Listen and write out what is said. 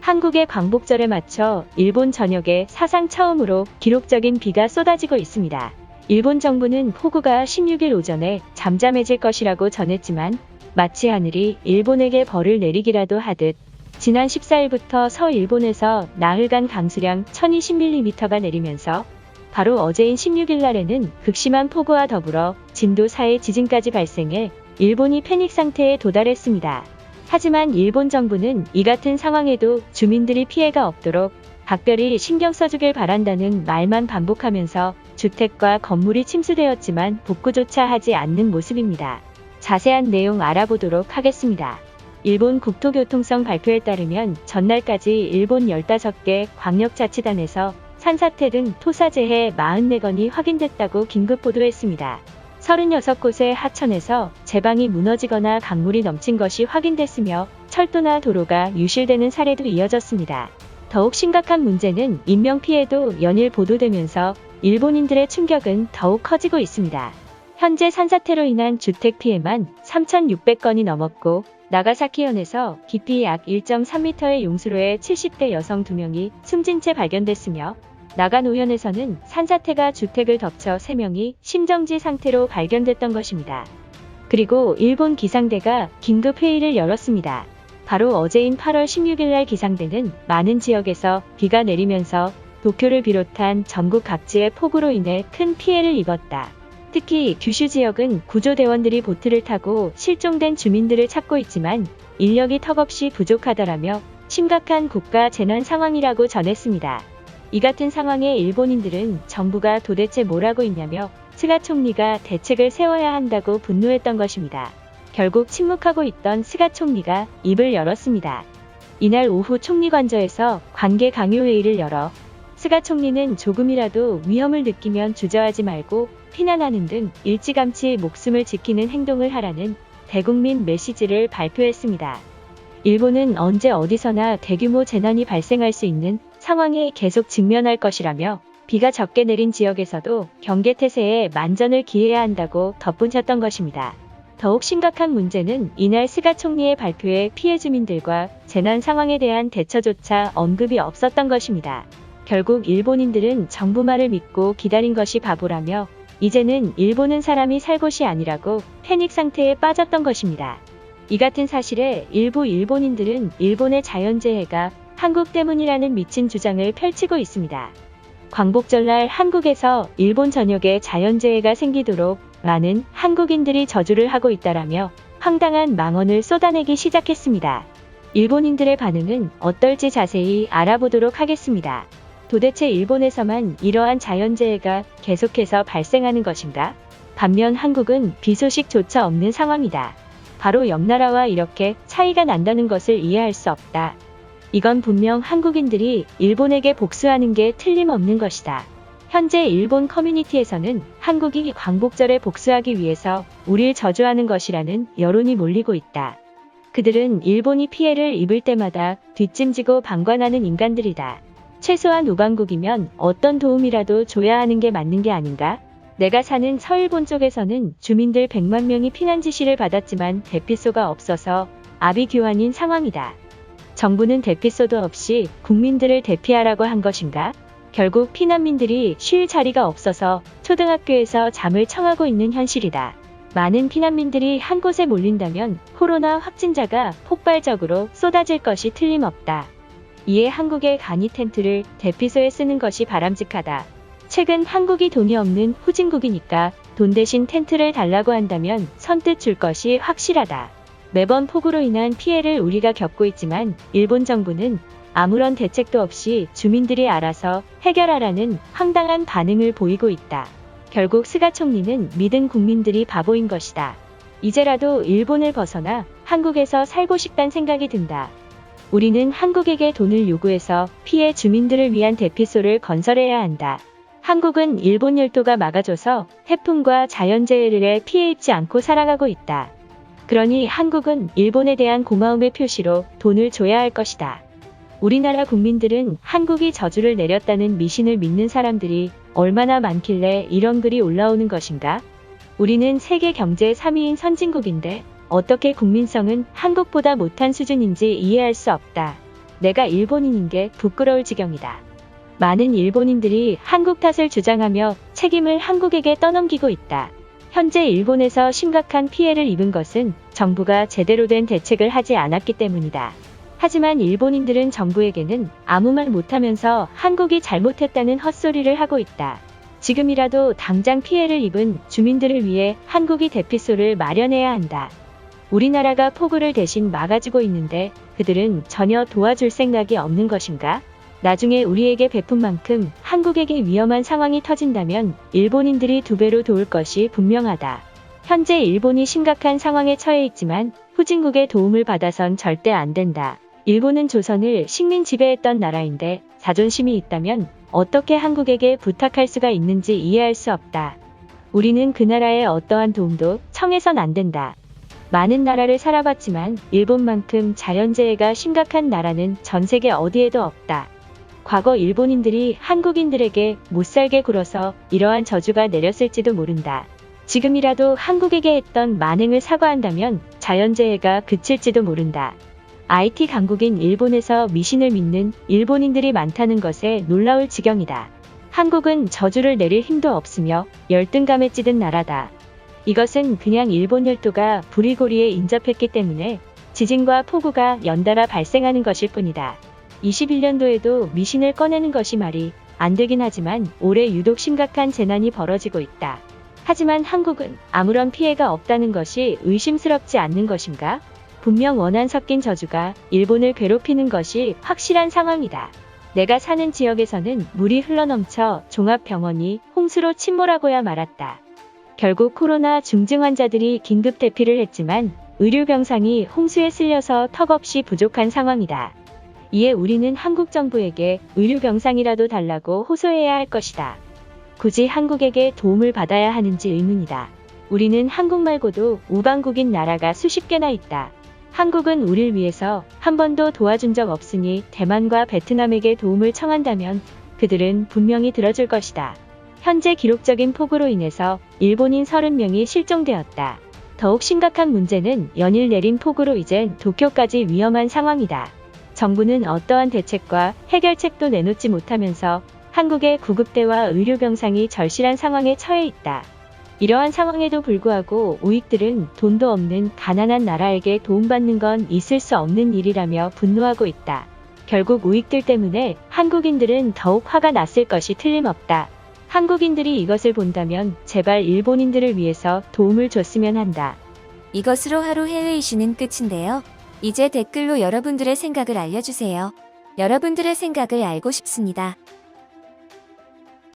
한국의 광복절에 맞춰 일본 전역에 사상 처음으로 기록적인 비가 쏟아지고 있습니다. 일본 정부는 폭우가 16일 오전에 잠잠해질 것이라고 전했지만 마치 하늘이 일본에게 벌을 내리기라도 하듯 지난 14일부터 서일본에서 나흘간 강수량 1020mm가 내리면서 바로 어제인 16일 날에는 극심한 폭우와 더불어 진도 4의 지진까지 발생해 일본이 패닉 상태에 도달했습니다. 하지만 일본 정부는 이 같은 상황에도 주민들이 피해가 없도록 각별히 신경 써주길 바란다는 말만 반복하면서 주택과 건물이 침수되었지만 복구조차 하지 않는 모습입니다. 자세한 내용 알아보도록 하겠습니다. 일본 국토교통성 발표에 따르면 전날까지 일본 15개 광역자치단에서 산사태 등 토사재해 44건이 확인됐다고 긴급 보도했습니다. 36곳의 하천에서 제방이 무너지거나 강물이 넘친 것이 확인됐으며 철도나 도로가 유실되는 사례도 이어졌습니다. 더욱 심각한 문제는 인명피해도 연일 보도되면서 일본인들의 충격은 더욱 커지고 있습니다. 현재 산사태로 인한 주택 피해만 3,600건이 넘었고 나가사키현에서 깊이 약 1.3m의 용수로에 70대 여성 2명이 숨진 채 발견됐으며 나가노현에서는 산사태가 주택을 덮쳐 3명이 심정지 상태로 발견됐던 것입니다. 그리고 일본 기상대가 긴급 회의를 열었습니다. 바로 어제인 8월 16일 날 기상대는 많은 지역에서 비가 내리면서 도쿄를 비롯한 전국 각지의 폭우로 인해 큰 피해를 입었다. 특히 규슈 지역은 구조대원들이 보트를 타고 실종된 주민들을 찾고 있지만 인력이 턱없이 부족하더라며 심각한 국가 재난 상황이라고 전했습니다. 이 같은 상황에 일본인들은 정부가 도대체 뭘 하고 있냐며 스가 총리가 대책을 세워야 한다고 분노했던 것입니다. 결국 침묵하고 있던 스가 총리가 입을 열었습니다. 이날 오후 총리 관저에서 관계 강요 회의를 열어 스가 총리는 조금이라도 위험을 느끼면 주저하지 말고 피난하는 등 일찌감치 목숨을 지키는 행동을 하라는 대국민 메시지를 발표했습니다. 일본은 언제 어디서나 대규모 재난이 발생할 수 있는 상황에 계속 직면할 것이라며 비가 적게 내린 지역에서도 경계태세에 만전을 기해야 한다고 덧붙였던 것입니다. 더욱 심각한 문제는 이날 스가 총리의 발표에 피해 주민들과 재난 상황에 대한 대처조차 언급이 없었던 것입니다. 결국 일본인들은 정부 말을 믿고 기다린 것이 바보라며 이제는 일본은 사람이 살 곳이 아니라고 패닉 상태에 빠졌던 것입니다. 이 같은 사실에 일부 일본인들은 일본의 자연재해가 한국 때문이라는 미친 주장을 펼치고 있습니다. 광복절날 한국에서 일본 전역에 자연재해가 생기도록 많은 한국인들이 저주를 하고 있다라며 황당한 망언을 쏟아내기 시작했습니다. 일본인들의 반응은 어떨지 자세히 알아보도록 하겠습니다. 도대체 일본에서만 이러한 자연재해가 계속해서 발생하는 것인가? 반면 한국은 비 소식조차 없는 상황이다. 바로 옆 나라와 이렇게 차이가 난다는 것을 이해할 수 없다. 이건 분명 한국인들이 일본에게 복수하는 게 틀림없는 것이다. 현재 일본 커뮤니티에서는 한국이 광복절에 복수하기 위해서 우릴 저주하는 것이라는 여론이 몰리고 있다. 그들은 일본이 피해를 입을 때마다 뒷짐지고 방관하는 인간들이다. 최소한 우방국이면 어떤 도움이라도 줘야 하는 게 맞는 게 아닌가? 내가 사는 서일본 쪽에서는 주민들 100만 명이 피난 지시를 받았지만 대피소가 없어서 아비규환인 상황이다. 정부는 대피소도 없이 국민들을 대피하라고 한 것인가? 결국 피난민들이 쉴 자리가 없어서 초등학교에서 잠을 청하고 있는 현실이다. 많은 피난민들이 한 곳에 몰린다면 코로나 확진자가 폭발적으로 쏟아질 것이 틀림없다. 이에 한국의 간이 텐트를 대피소에 쓰는 것이 바람직하다. 최근 한국이 돈이 없는 후진국이니까 돈 대신 텐트를 달라고 한다면 선뜻 줄 것이 확실하다. 매번 폭우로 인한 피해를 우리가 겪고 있지만 일본 정부는 아무런 대책도 없이 주민들이 알아서 해결하라는 황당한 반응을 보이고 있다. 결국 스가 총리는 믿은 국민들이 바보인 것이다. 이제라도 일본을 벗어나 한국에서 살고 싶단 생각이 든다. 우리는 한국에게 돈을 요구해서 피해 주민들을 위한 대피소를 건설해야 한다. 한국은 일본 열도가 막아줘서 해풍과 자연재해를 피해 입지 않고 살아가고 있다. 그러니 한국은 일본에 대한 고마움의 표시로 돈을 줘야 할 것이다. 우리나라 국민들은 한국이 저주를 내렸다는 미신을 믿는 사람들이 얼마나 많길래 이런 글이 올라오는 것인가? 우리는 세계 경제 3위인 선진국인데 어떻게 국민성은 한국보다 못한 수준인지 이해할 수 없다. 내가 일본인인 게 부끄러울 지경이다. 많은 일본인들이 한국 탓을 주장하며 책임을 한국에게 떠넘기고 있다. 현재 일본에서 심각한 피해를 입은 것은 정부가 제대로 된 대책을 하지 않았기 때문이다. 하지만 일본인들은 정부에게는 아무 말 못하면서 한국이 잘못했다는 헛소리를 하고 있다. 지금이라도 당장 피해를 입은 주민들을 위해 한국이 대피소를 마련해야 한다. 우리나라가 폭우를 대신 막아주고 있는데 그들은 전혀 도와줄 생각이 없는 것인가? 나중에 우리에게 베푼 만큼 한국에게 위험한 상황이 터진다면 일본인들이 두 배로 도울 것이 분명하다. 현재 일본이 심각한 상황에 처해 있지만 후진국의 도움을 받아선 절대 안 된다. 일본은 조선을 식민 지배했던 나라인데 자존심이 있다면 어떻게 한국에게 부탁할 수가 있는지 이해할 수 없다. 우리는 그 나라의 어떠한 도움도 청해선 안 된다. 많은 나라를 살아봤지만 일본만큼 자연재해가 심각한 나라는 전 세계 어디에도 없다. 과거 일본인들이 한국인들에게 못살게 굴어서 이러한 저주가 내렸을지도 모른다. 지금이라도 한국에게 했던 만행을 사과한다면 자연재해가 그칠지도 모른다. IT 강국인 일본에서 미신을 믿는 일본인들이 많다는 것에 놀라울 지경이다. 한국은 저주를 내릴 힘도 없으며 열등감에 찌든 나라다. 이것은 그냥 일본 열도가 부리고리에 인접했기 때문에 지진과 폭우가 연달아 발생하는 것일 뿐이다. 21년도에도 미신을 꺼내는 것이 말이 안 되긴 하지만 올해 유독 심각한 재난이 벌어지고 있다. 하지만 한국은 아무런 피해가 없다는 것이 의심스럽지 않는 것인가? 분명 원한 섞인 저주가 일본을 괴롭히는 것이 확실한 상황이다. 내가 사는 지역에서는 물이 흘러넘쳐 종합병원이 홍수로 침몰하고야 말았다. 결국 코로나 중증 환자들이 긴급 대피를 했지만 의료 병상이 홍수에 쓸려서 턱없이 부족한 상황이다. 이에 우리는 한국 정부에게 의료병상이라도 달라고 호소해야 할 것이다. 굳이 한국에게 도움을 받아야 하는지 의문이다. 우리는 한국 말고도 우방국인 나라가 수십 개나 있다. 한국은 우릴 위해서 한 번도 도와준 적 없으니 대만과 베트남에게 도움을 청한다면 그들은 분명히 들어줄 것이다. 현재 기록적인 폭우로 인해서 일본인 30명이 실종되었다. 더욱 심각한 문제는 연일 내린 폭우로 이젠 도쿄까지 위험한 상황이다. 정부는 어떠한 대책과 해결책도 내놓지 못하면서 한국의 구급대와 의료병상이 절실한 상황에 처해 있다. 이러한 상황에도 불구하고 우익들은 돈도 없는 가난한 나라에게 도움받는 건 있을 수 없는 일이라며 분노하고 있다. 결국 우익들 때문에 한국인들은 더욱 화가 났을 것이 틀림없다. 한국인들이 이것을 본다면 제발 일본인들을 위해서 도움을 줬으면 한다. 이것으로 하루 해외 이슈는 끝인데요. 이제 댓글로 여러분들의 생각을 알려주세요. 여러분들의 생각을 알고 싶습니다.